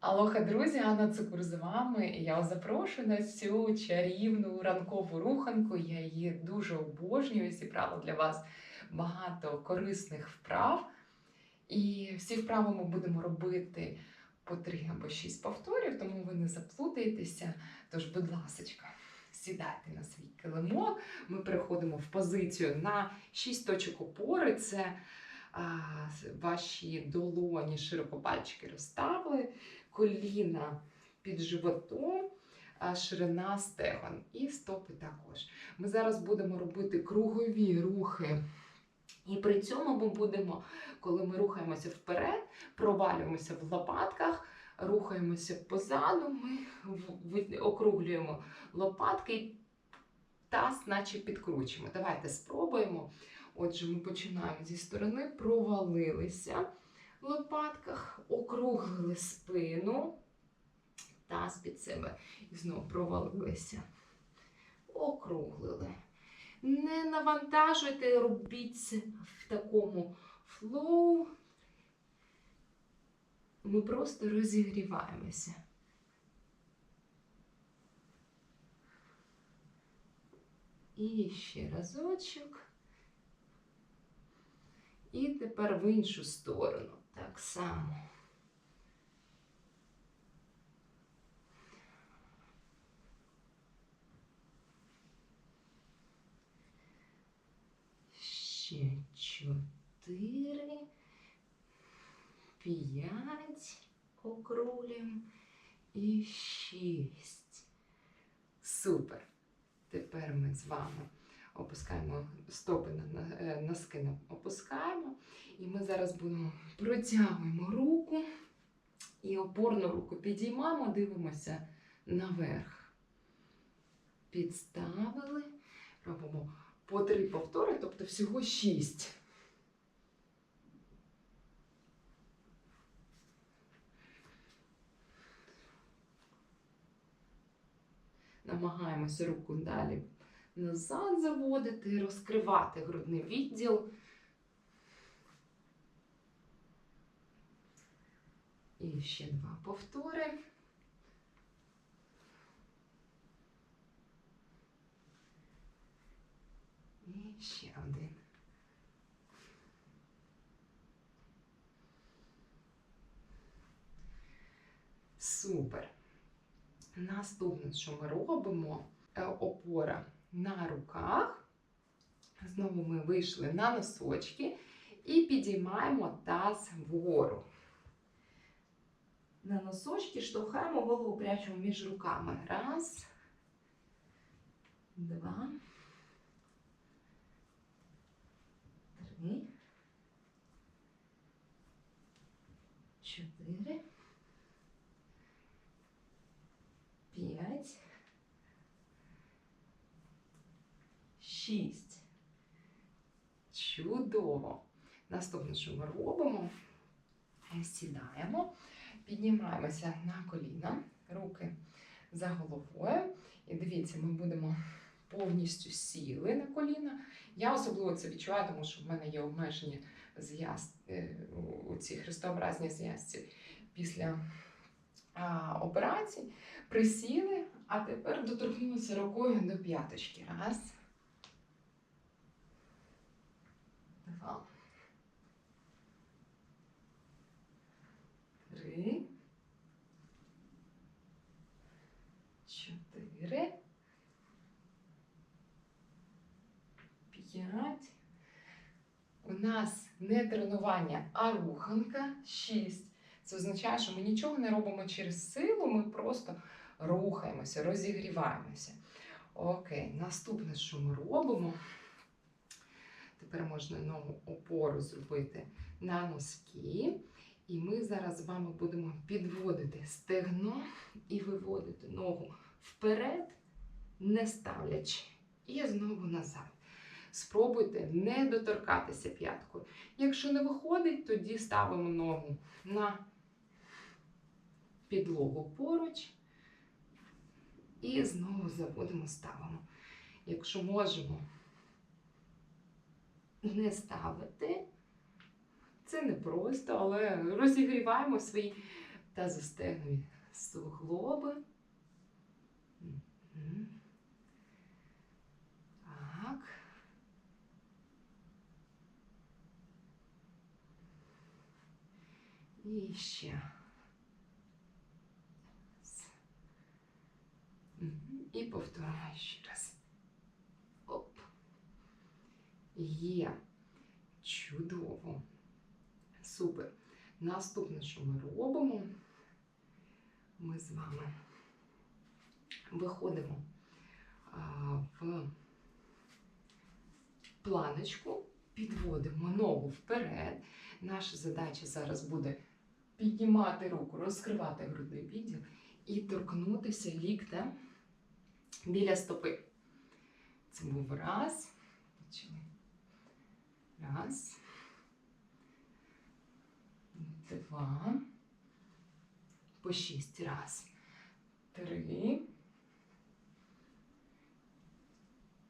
Алоха, друзі, Анна Цукур з вами. Я вас запрошую на цю чарівну ранкову руханку. Я її дуже обожнюю. Зібрала для вас багато корисних вправ. І всі вправи ми будемо робити по три або шість повторів, тому ви не заплутаєтеся. Тож, будь ласка, сідайте на свій килимок. Ми переходимо в позицію на шість точок опори. Це а, ваші долоні, широко пальчики розставили, коліна під животом, ширина стегон і стопи також. Ми зараз будемо робити кругові рухи. І при цьому ми будемо, коли ми рухаємося вперед, провалюємося в лопатках, рухаємося позаду, ми округлюємо лопатки таз, наче підкручуємо. Давайте спробуємо. Отже, ми починаємо зі сторони, провалилися лопатках, округлили спину, таз під себе. І знову провалилися. Округлили. Не навантажуйте, робіть це в такому флоу. Ми просто розігріваємося. І ще разочок. І тепер в іншу сторону. Так само. Ще чотири, п'ять округлюємо і шість. Супер. Тепер ми з вами опускаємо стопи на, е, носки опускаємо. І ми зараз будемо протягуємо руку і опорну руку підіймаємо, дивимося наверх. Підставили, робимо по три повтори, тобто всього шість. Намагаємося руку далі назад заводити, розкривати грудний відділ. І ще два повтори. І ще один. Супер. Наступне, що ми робимо, е, опора на руках. Знову ми вийшли на носочки і підіймаємо таз вгору. На носочки штовхаємо голову прячемо між руками. Раз, два, три, чотири, Шість. Чудово! Наступне, що ми робимо, е, сідаємо, піднімаємося на коліна, руки за головою. І дивіться, ми будемо повністю сіли на коліна. Я особливо це відчуваю, тому що в мене є обмеження з'яз е, у цій хрестообразній зв'язці після а, операцій. Присіли, а тепер доторкнулися рукою до п'яточки. Раз. 5. У нас не тренування, а руханка 6. Це означає, що ми нічого не робимо через силу, ми просто рухаємося, розігріваємося. Окей, наступне, що ми робимо, тепер можна ногу опору зробити на носки. І ми зараз з вами будемо підводити стегно і виводити ногу вперед, не ставлячи, і знову назад. Спробуйте не доторкатися п'яткою. Якщо не виходить, тоді ставимо ногу на підлогу поруч. І знову заводимо, ставимо. Якщо можемо не ставити, це не просто, але розігріваємо свій та застегнуті суглоби. Мгм. Так. І ще. І повторюємо ще раз. Оп. Є. Чудово. Супер. Наступне, що ми робимо, ми з вами виходимо в планочку, підводимо ногу вперед. Наша задача зараз буде піднімати руку, розкривати грудний відділ і торкнутися ліктем біля стопи. Це був раз. Почали. Раз. Два. По шість раз. Три.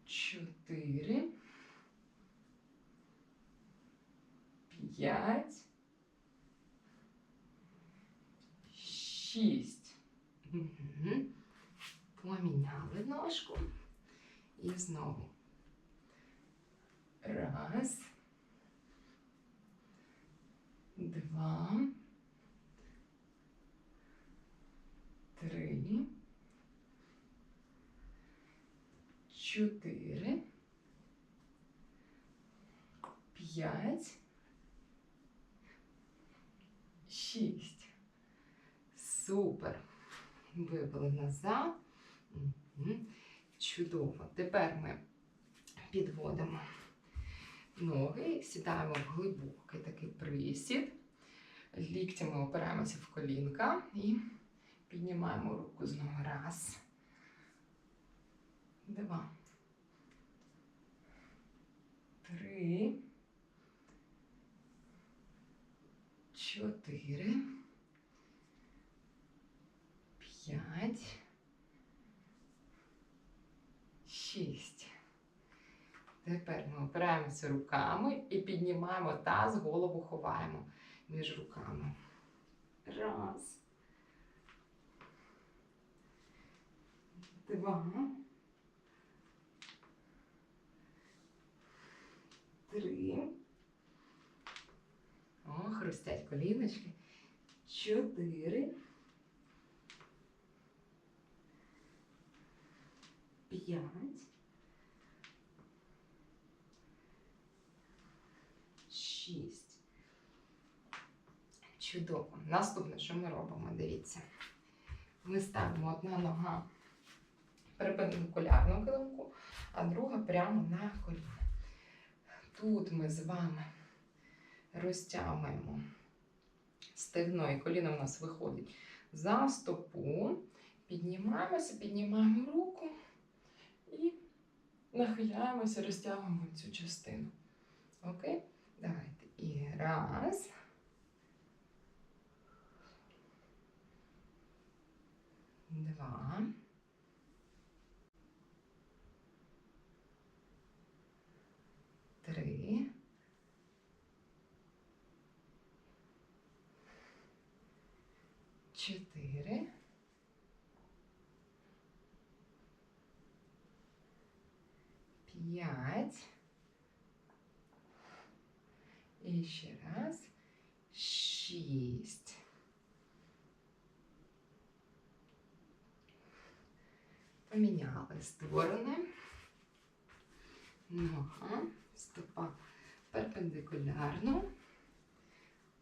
Чотири. П'ять. Шість. Поміняли ножку. І знову. Раз. Два. Три. Чотири. П'ять. Шість. Супер. Вивели назад. Чудово. Тепер ми підводимо ноги, сідаємо в глибокий такий присід. Ліктями опираємося в колінка і піднімаємо руку знову. Раз. Два. Три. Чотири. П'ять. Шість. Тепер ми опираємося руками і піднімаємо таз, голову ховаємо між руками. Раз. Два. Три. О, хрустять коліночки. Чотири. П'ять. Шість. Чудово. Наступне, що ми робимо, дивіться. Ми ставимо одна нога перпендикулярно килимку, а друга прямо на коліно. Тут ми з вами розтягуємо стегно і коліно у нас виходить за стопу. Піднімаємося, піднімаємо руку і нахиляємося, розтягуємо цю частину. Окей? Давайте. І раз. Два. Три. Чотири. П'ять. І ще раз. Шість. Поміняли сторони. Нога, стопа перпендикулярно.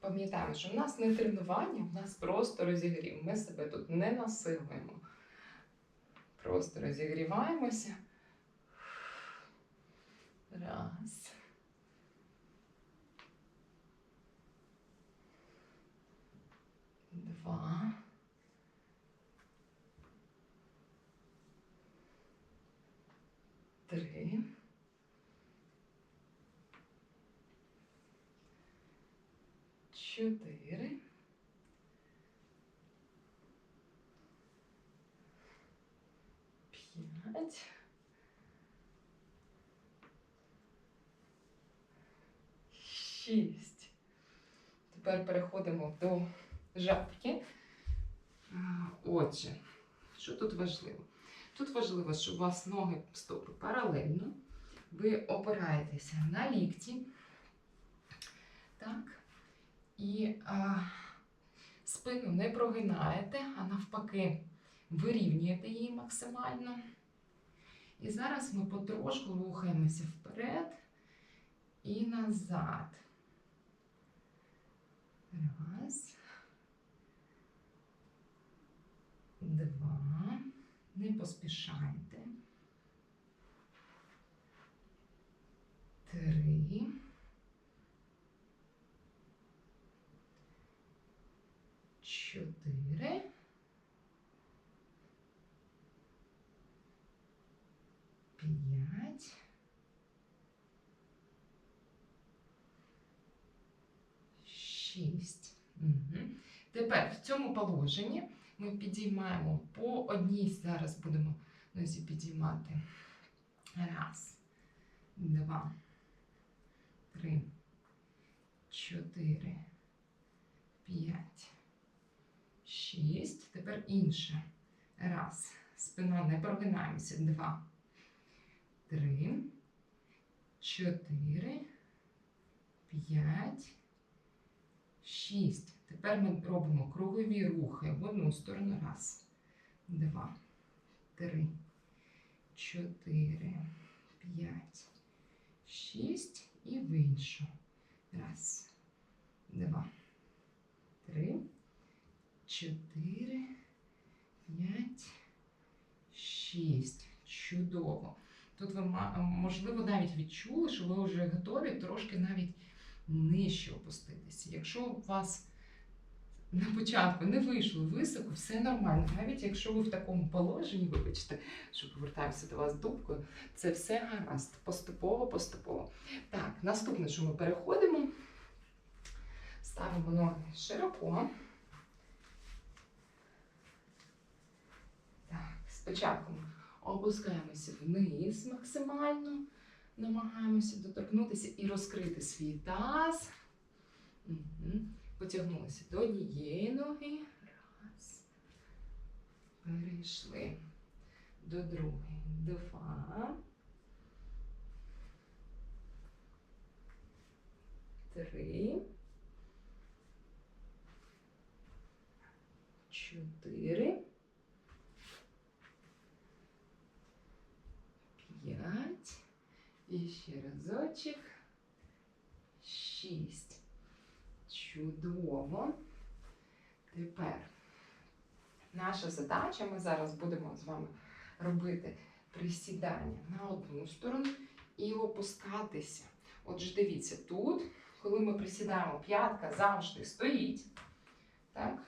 Пам'ятаємо, що в нас не тренування, в нас просто розігрів. Ми себе тут не насилуємо. Просто розігріваємося. Раз. Два. Три. Чотири. П'ять. Шість. Тепер переходимо до жабки. Отже, що тут важливо? Тут важливо, щоб у вас ноги стопи паралельно. Ви опираєтеся на лікті. Так. І а, спину не прогинаєте, а навпаки, вирівнюєте її максимально. І зараз ми потрошку рухаємося вперед і назад. Раз. Два. Не поспішайте. Три. Чотири. П'ять. Шість. Угу. Тепер в цьому положенні ми підіймаємо по одній. Зараз будемо нозі підіймати. Раз, два, три, чотири, п'ять, шість. Тепер інше. Раз. Спина не прогинаємося. Два, три, чотири, п'ять, шість. Тепер ми робимо кругові рухи в одну сторону. Раз, два, три, чотири, п'ять, шість і в іншу. Раз, два, три, чотири, п'ять, шість. Чудово. Тут ви, можливо, навіть відчули, що ви вже готові трошки навіть нижче опуститися. Якщо у вас на початку не вийшло високо, все нормально. Навіть якщо ви в такому положенні, вибачте, що повертаємося до вас дубкою, це все гаразд. Поступово, поступово. Так, наступне, що ми переходимо, ставимо ноги широко. Так, спочатку опускаємося вниз максимально, намагаємося доторкнутися і розкрити свій таз. Угу. Потягнулися до однієї ноги. Раз. Перейшли до другої. Два. Три. Чотири. П'ять. І ще разочок. Шість. Чудово. Тепер наша задача, ми зараз будемо з вами робити присідання на одну сторону і опускатися. Отже, дивіться, тут, коли ми присідаємо, п'ятка завжди стоїть. Так,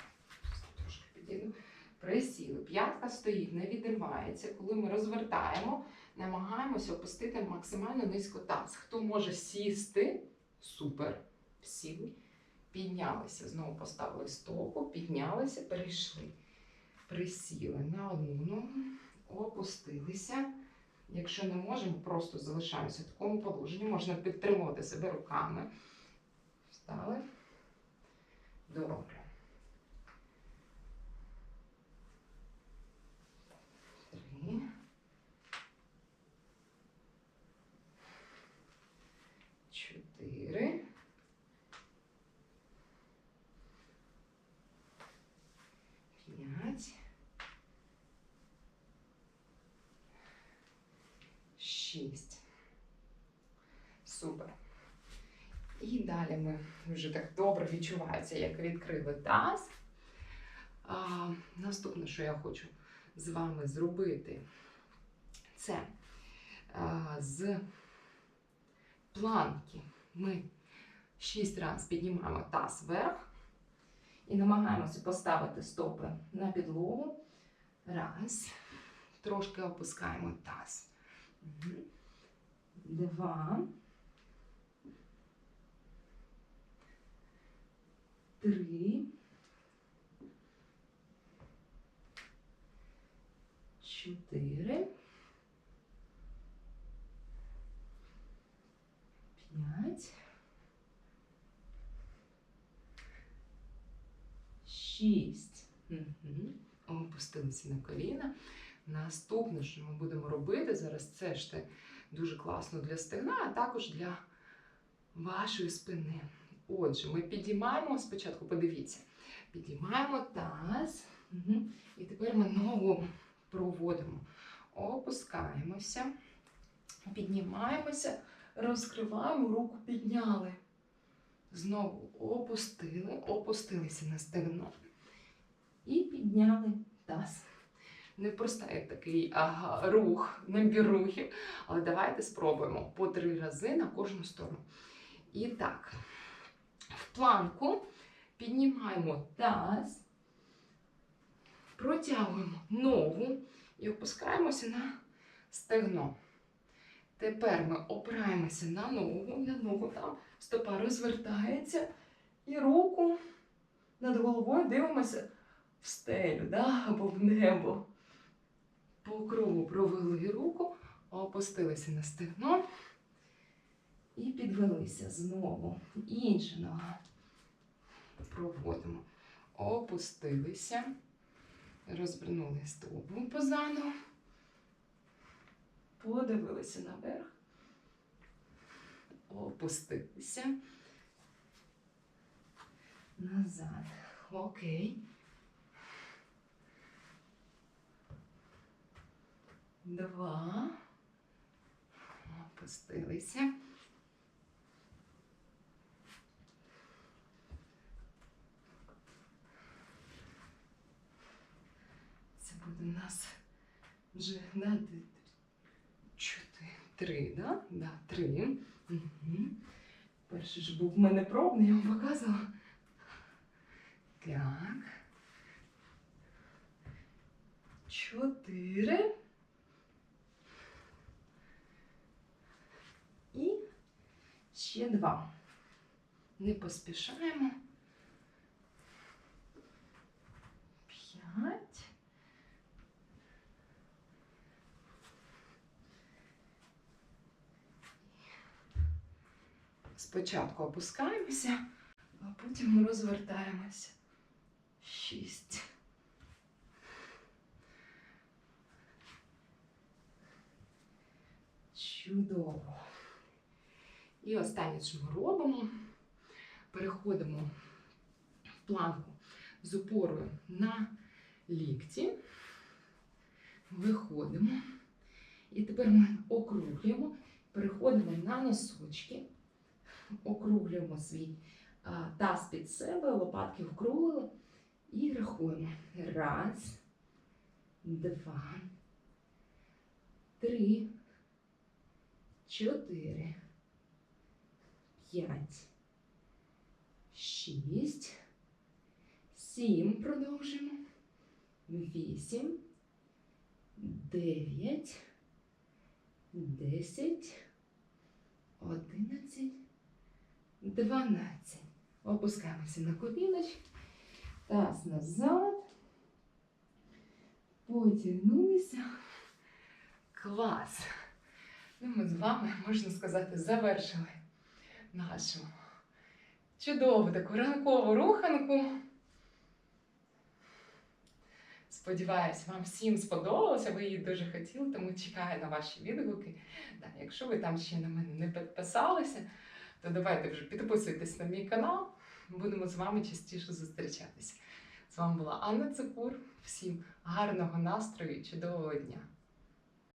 трошки підійду. Присіли. П'ятка стоїть, не відривається. Коли ми розвертаємо, намагаємося опустити максимально низько таз. Хто може сісти, супер, сіли. Піднялися, знову поставили стопу, піднялися, перейшли. Присіли на одну ногу, опустилися. Якщо не можемо, просто залишаємося в такому положенні. Можна підтримувати себе руками. Встали. 6. Супер. І далі ми вже так добре відчувається, як відкрили таз. А, Наступне, що я хочу з вами зробити, це а, з планки ми 6 разів піднімаємо таз вверх і намагаємося поставити стопи на підлогу. Раз. Трошки опускаємо таз. Два. Три. Чотири. П'ять. Шість. Опустилися на коліна. Наступне, що ми будемо робити зараз, це ж те дуже класно для стегна, а також для вашої спини. Отже, ми підіймаємо спочатку, подивіться, підіймаємо таз. Угу. І тепер ми ногу проводимо. Опускаємося, піднімаємося, розкриваємо, руку підняли. Знову опустили, опустилися на стегно. І підняли таз. Непростий такий ага, рух, набір рухів. Але давайте спробуємо по три рази на кожну сторону. І так, в планку піднімаємо таз, протягуємо ногу і опускаємося на стегно. Тепер ми опираємося на ногу, на ногу там стопа розвертається і руку над головою дивимося в стелю да? або в небо. По кругу провели руку, опустилися на стегно і підвелися знову. Інша нога. Проводимо. Опустилися, розвернули стопу позаду, подивилися наверх, опустилися. Назад. Окей. Два. Опустилися. Це буде у нас вже д- чотири, три, да? Да, три. Угу. Перший ж був в мене пробний, я вам показувала. Так. Чотири. І ще два. Не поспішаємо. П'ять. Спочатку опускаємося, а потім розвертаємося. Шість. Чудово. І останнє, що ми робимо, переходимо в планку з опорою на лікті, виходимо. І тепер ми округлюємо, переходимо на носочки, округлюємо свій таз під себе, лопатки округлили і рахуємо. Раз, два, три, чотири, п'ять, шість, сім. Продовжуємо. Вісім, дев'ять, десять, одинадцять, дванадцять. Опускаємося на коліночки. Таз назад. Потягнулися. Клас! Ну, ми з вами, можна сказати, завершили нашу чудову таку ранкову руханку. Сподіваюсь, вам всім сподобалося, ви її дуже хотіли, тому чекаю на ваші відгуки. Так, якщо ви там ще на мене не підписалися, то давайте вже підписуйтесь на мій канал. Будемо з вами частіше зустрічатися. З вами була Анна Цикур. Всім гарного настрою і чудового дня!